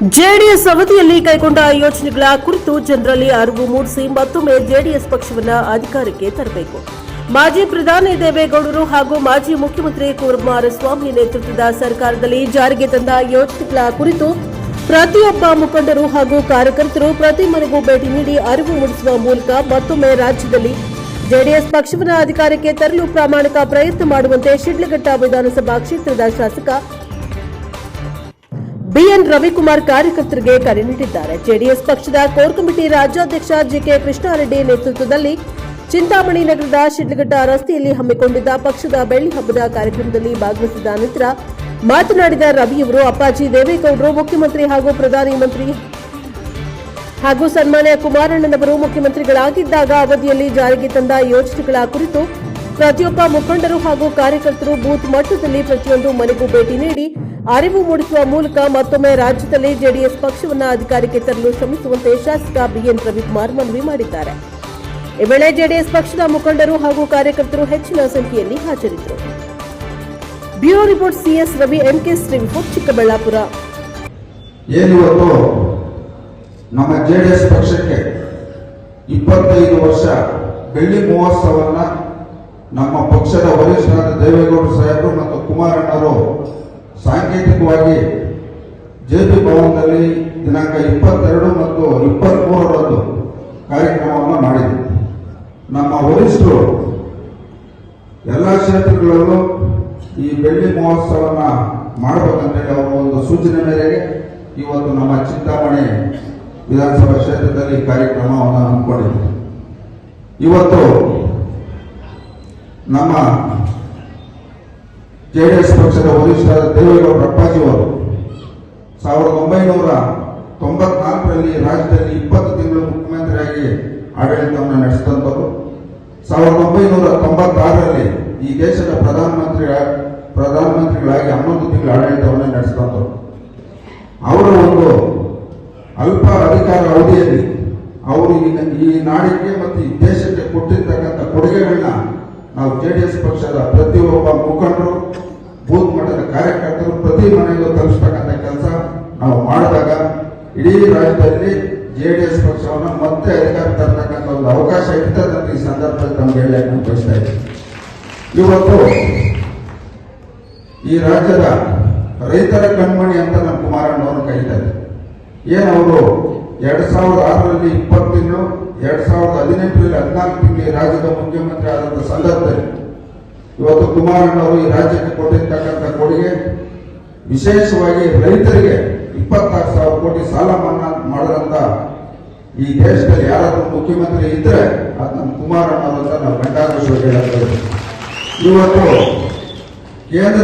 JDS ಅವಧಿಯಲ್ಲಿ ಕೈಗೊಂಡ ಯೋಜನೆಗಳ ಕುರಿತು ಜನರಲ್ಲಿ ಅರಿವು ಮೂಡಿಸಿ ಮತ್ತೊಮ್ಮೆ ಜೆಡಿಎಸ್ ಪಕ್ಷವನ್ನ ಅಧಿಕಾರಕ್ಕೆ ತರಬೇಕು. ಮಾಜಿ ಪ್ರಧಾನಿ ದೇವೇಗೌಡರು ಹಾಗೂ ಮಾಜಿ ಮುಖ್ಯಮಂತ್ರಿ ಕುಮಾರಸ್ವಾಮಿ ನೇತೃತ್ವದ ಸರ್ಕಾರದಲ್ಲಿ ಜಾರಿಗೆ ತಂದ ಯೋಜನೆಗಳ ಕುರಿತು ಪ್ರತಿಯೊಬ್ಬ ಮುಖಂಡರು ಹಾಗೂ ಕಾರ್ಯಕರ್ತರು ಪ್ರತಿ ಮನೆಗೂ ಭೇಟಿ ನೀಡಿ ಅರಿವು ಮೂಡಿಸುವ ಮೂಲಕ ಮತ್ತೊಮ್ಮೆ ರಾಜ್ಯದಲ್ಲಿ ಜೆಡಿಎಸ್ ಪಕ್ಷವನ್ನು ಅಧಿಕಾರಕ್ಕೆ ತರಲು ಪ್ರಾಮಾಣಿಕ ಪ್ರಯತ್ನ ಮಾಡುವಂತೆ ಶಿಡ್ಲಘಟ್ಟ ವಿಧಾನಸಭಾ ಕ್ಷೇತ್ರದ ಶಾಸಕ ಬಿಎನ್ ರವಿಕುಮಾರ್ ಕಾರ್ಯಕರ್ತರಿಗೆ ಕರೆ ನೀಡಿದ್ದಾರೆ. ಜೆಡಿಎಸ್ ಪಕ್ಷದ ಕೋರ್ ಕಮಿಟಿ ರಾಜ್ಯಾಧ್ಯಕ್ಷ ಜಿಕೆ ಕೃಷ್ಣಾರೆಡ್ಡಿ ನೇತೃತ್ವದಲ್ಲಿ ಚಿಂತಾಮಣಿ ನಗರದ ಶಿಡ್ಲಘಟ್ಟ ರಸ್ತೆಯಲ್ಲಿ ಹಮ್ಮಿಕೊಂಡಿದ್ದ ಪಕ್ಷದ ಬೆಳ್ಳಿ ಹಬ್ಬದ ಕಾರ್ಯಕ್ರಮದಲ್ಲಿ ಭಾಗವಹಿಸಿದ ನಂತರ ಮಾತನಾಡಿದ ರವಿಯವರು ಅಪ್ಪಾಜಿ ದೇವೇಗೌಡರು, ಮುಖ್ಯಮಂತ್ರಿ ಹಾಗೂ ಪ್ರಧಾನಿ ಮಂತ್ರಿ ಹಾಗೂ ಸನ್ಮಾನ್ಯ ಕುಮಾರಣ್ಣನವರು ಮುಖ್ಯಮಂತ್ರಿಗಳಾಗಿದ್ದಾಗ ಅವಧಿಯಲ್ಲಿ ಜಾರಿಗೆ ತಂದ ಯೋಜನೆಗಳ ಕುರಿತು ಪ್ರತಿಯೊಬ್ಬ ಮುಖಂಡರು ಹಾಗೂ ಕಾರ್ಯಕರ್ತರು ಬೂತ್ ಮಟ್ಟದಲ್ಲಿ ಪ್ರತಿಯೊಂದು ಮನೆಗೂ ಭೇಟಿ ನೀಡಿ ಅರಿವು ಮೂಡಿಸುವ ಮೂಲಕ ಮತ್ತೊಮ್ಮೆ ರಾಜ್ಯದಲ್ಲಿ ಜೆಡಿಎಸ್ ಪಕ್ಷವನ್ನ ಅಧಿಕಾರಕ್ಕೆ ತರಲು ಶ್ರಮಿಸುವಂತೆ ಶಾಸಕ ಬಿಎನ್ ರವಿಕುಮಾರ್ ಮನವಿ ಮಾಡಿದ್ದಾರೆ. ಈ ವೇಳೆ ಜೆಡಿಎಸ್ ಪಕ್ಷದ ಮುಖಂಡರು ಹಾಗೂ ಕಾರ್ಯಕರ್ತರು ಹೆಚ್ಚಿನ ಸಂಖ್ಯೆಯಲ್ಲಿ ಹಾಜರಿದ್ದರು. Bureau report CS Ravi MK Shri report Chikkaballapura ನಮ್ಮ ಜೆಡಿಎಸ್ ಪಕ್ಷಕ್ಕೆ ಇಪ್ಪತ್ತೈದು ವರ್ಷ ಬೆಳ್ಳಿ ಮಹೋತ್ಸವನ್ನ ನಮ್ಮ ಪಕ್ಷದ ವರಿಷ್ಠರಾದ ದೇವೇಗೌಡ ಸಾಹೇಬರು ಮತ್ತು ಕುಮಾರಣ್ಣರು ಸಾಂಕೇತಿಕವಾಗಿ ಜೆ ಪಿ ಭವನದಲ್ಲಿ ದಿನಾಂಕ ಇಪ್ಪತ್ತೆರಡು ಮತ್ತು ಇಪ್ಪತ್ಮೂರರಂದು ಕಾರ್ಯಕ್ರಮವನ್ನು ಮಾಡಿದೆ ನಮ್ಮ ವರಿಷ್ಠರು ಎಲ್ಲ ಕ್ಷೇತ್ರಗಳಲ್ಲೂ ಈ ಬೆಳ್ಳಿ ಮಹೋತ್ಸವವನ್ನು ಮಾಡಬೇಕಂತೇಳಿ ಅವರ ಒಂದು ಸೂಚನೆ ಮೇರೆಗೆ ಇವತ್ತು ನಮ್ಮ ಚಿಂತಾಮಣಿ ವಿಧಾನಸಭಾ ಕ್ಷೇತ್ರದಲ್ಲಿ ಕಾರ್ಯಕ್ರಮವನ್ನು ಹಮ್ಮಿಕೊಂಡಿದ್ದೀವಿ ಇವತ್ತು ನಮ್ಮ ಜೆ ಡಿ ಎಸ್ ಪಕ್ಷದ ವರಿಷ್ಠ ದೇವೇಗೌಡ ಅಪ್ಪಾಜಿಯವರು ಸಾವಿರದ ಒಂಬೈನೂರ ತೊಂಬತ್ನಾಲ್ಕರಲ್ಲಿ ರಾಜ್ಯದಲ್ಲಿ ಇಪ್ಪತ್ತು ತಿಂಗಳು ಮುಖ್ಯಮಂತ್ರಿಯಾಗಿ ಆಡಳಿತವನ್ನು ನಡೆಸಿದಂಥವರು. ಸಾವಿರದ ಒಂಬೈನೂರ ತೊಂಬತ್ತಾರರಲ್ಲಿ ಈ ದೇಶದ ಪ್ರಧಾನಮಂತ್ರಿ ಪ್ರಧಾನಮಂತ್ರಿಗಳಾಗಿ ಹನ್ನೊಂದು ತಿಂಗಳ ಆಡಳಿತವನ್ನು ನಡೆಸಿದಂಥವ್ರು ಅವರ ಒಂದು ಅಲ್ಪ ಅಧಿಕಾರ ಅವಧಿಯಲ್ಲಿ ಅವರು ಈ ನಾಡಿಗೆ ಮತ್ತು ಈ ದೇಶಕ್ಕೆ ಕೊಟ್ಟಿರ್ತಕ್ಕಂಥ ಕೊಡುಗೆಗಳನ್ನ ನಾವು ಜೆ ಡಿ ಎಸ್ ಪಕ್ಷದ ಪ್ರತಿಯೊಬ್ಬ ಮುಖಂಡರು, ಬೂತ್ ಮಟ್ಟದ ಕಾರ್ಯಕರ್ತರು ಪ್ರತಿ ಮನೆಗೂ ತಲುಪಿಸ್ತಕ್ಕಂಥ ಕೆಲಸ ನಾವು ಮಾಡಿದಾಗ ಇಡೀ ರಾಜ್ಯದಲ್ಲಿ ಜೆ ಡಿ ಎಸ್ ಪಕ್ಷವನ್ನು ಮತ್ತೆ ಅಧಿಕಾರ ತರ್ತಕ್ಕಂಥ ಒಂದು ಅವಕಾಶ ಇರ್ತದೆ ಈ ಸಂದರ್ಭದಲ್ಲಿ ತಮಗೆ ಹೇಳಕ್ಕೆ ಬಯಸ್ತಾ ಇದ್ದೀನಿ. ಇವತ್ತು ಈ ರಾಜ್ಯದ ರೈತರ ಕಣ್ಮಣಿ ಅಂತ ನಮ್ಮ ಕುಮಾರಣ್ಣವರು ಕರೀತಾರೆ ಏನವರು ಎರಡ್ ಸಾವಿರದ ಆರರಲ್ಲಿ ಇಪ್ಪತ್ತು ತಿಂಗಳು ಎರಡ್ ಸಾವಿರದ ಹದಿನೆಂಟರಲ್ಲಿ ಹದಿನಾಲ್ಕು ತಿಂಗಳು ರಾಜ್ಯದ ಮುಖ್ಯಮಂತ್ರಿ ಆದಂಥ ಸಂದರ್ಭದಲ್ಲಿ ಇವತ್ತು ಕುಮಾರಣ್ಣವರು ಈ ರಾಜ್ಯಕ್ಕೆ ಕೊಟ್ಟಿರ್ತಕ್ಕಂಥ ಕೊಡುಗೆ, ವಿಶೇಷವಾಗಿ ರೈತರಿಗೆ ಇಪ್ಪತ್ತಾರು ಸಾವಿರ ಕೋಟಿ ಸಾಲ ಮನ್ನಾ ಮಾಡಿದಂತ ಈ ದೇಶದಲ್ಲಿ ಯಾರಾದರೂ ಮುಖ್ಯಮಂತ್ರಿ ಇದ್ರೆ ಅದು ನಮ್ಮ ಕುಮಾರಣ್ಣ ಅಂತ ನಾವು ಗಂಟಾಘೋಷವಾಗಿ ಹೇಳಬೇಕು ಇವತ್ತು ಕೇಂದ್ರ